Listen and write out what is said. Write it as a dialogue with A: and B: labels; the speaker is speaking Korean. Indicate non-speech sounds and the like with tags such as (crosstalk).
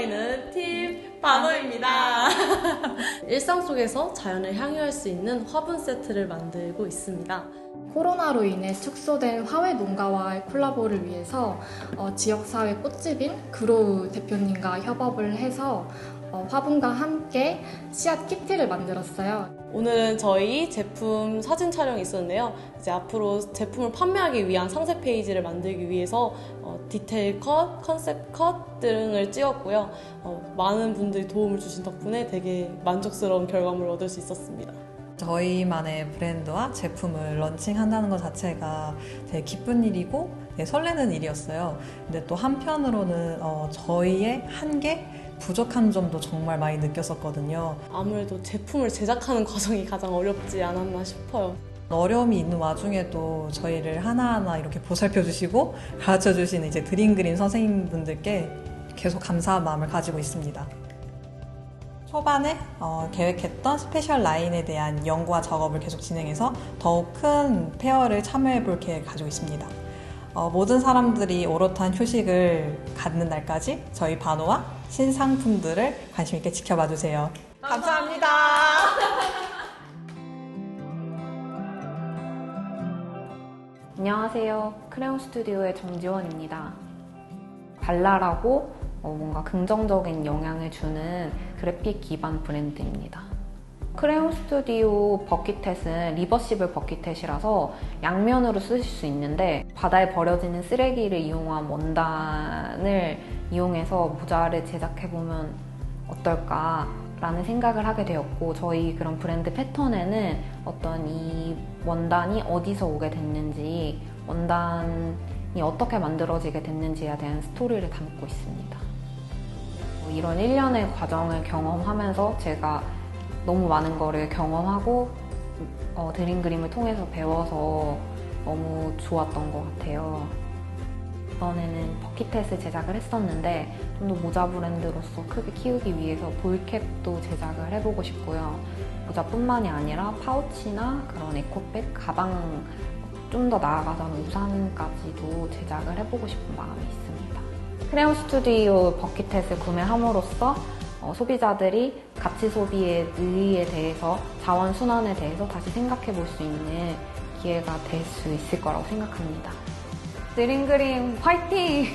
A: 저희는 팀 바노입니다. (laughs) 일상 속에서 자연을 향유할 수 있는 화분 세트를 만들고 있습니다.
B: 코로나로 인해 축소된 화훼 농가와의 콜라보를 위해서 어, 지역사회 꽃집인 그로우 대표님과 협업을 해서 어, 화분과 함께 씨앗 키트를 만들었어요.
A: 오늘은 저희 제품 사진 촬영이 있었는데요. 이제 앞으로 제품을 판매하기 위한 상세 페이지를 만들기 위해서 어, 디테일 컷, 컨셉 컷 등을 찍었고요. 어, 많은 분들이 도움을 주신 덕분에 되게 만족스러운 결과물을 얻을 수 있었습니다.
C: 저희만의 브랜드와 제품을 런칭한다는 것 자체가 되게 기쁜 일이고 되게 설레는 일이었어요. 근데 또 한편으로는 어, 저희의 한계, 부족한 점도 정말 많이 느꼈었거든요.
A: 아무래도 제품을 제작하는 과정이 가장 어렵지 않았나 싶어요.
C: 어려움이 있는 와중에도 저희를 하나하나 이렇게 보살펴 주시고 가르쳐 주시는 이제 드림 그림 선생님분들께 계속 감사한 마음을 가지고 있습니다. 초반에 어, 계획했던 스페셜 라인에 대한 연구와 작업을 계속 진행해서 더욱 큰 페어를 참여해 볼 계획을 가지고 있습니다. 어, 모든 사람들이 오롯한 휴식을 갖는 날까지 저희 바노와 신상품들을 관심 있게 지켜봐 주세요. 감사합니다.
D: 안녕하세요. 크레용 스튜디오의 정지원입니다. 발랄하고 어, 뭔가 긍정적인 영향을 주는 그래픽 기반 브랜드입니다. 크레용 스튜디오 버킷햇은 리버시블 버킷햇이라서 양면으로 쓰실 수 있는데 바다에 버려지는 쓰레기를 이용한 원단을 이용해서 모자를 제작해보면 어떨까 라는 생각을 하게 되었고 저희 그런 브랜드 패턴에는 어떤 이 원단이 어디서 오게 됐는지 원단이 어떻게 만들어지게 됐는지에 대한 스토리를 담고 있습니다. 어, 이런 일련의 과정을 경험하면서 제가 너무 많은 거를 경험하고 어, 드림 그림을 통해서 배워서 너무 좋았던 것 같아요. 이번에는 버킷햇을 제작을 했었는데 좀 더 모자 브랜드로서 크게 키우기 위해서 볼캡도 제작을 해보고 싶고요. 모자뿐만이 아니라 파우치나 그런 에코백, 가방 좀 더 나아가서는 우산까지도 제작을 해보고 싶은 마음이 있습니다. 크레용 스튜디오 버킷햇을 구매함으로써 어, 소비자들이 가치 소비의 의의에 대해서 자원 순환에 대해서 다시 생각해 볼 수 있는 기회가 될 수 있을 거라고 생각합니다. 드림 그림 화이팅!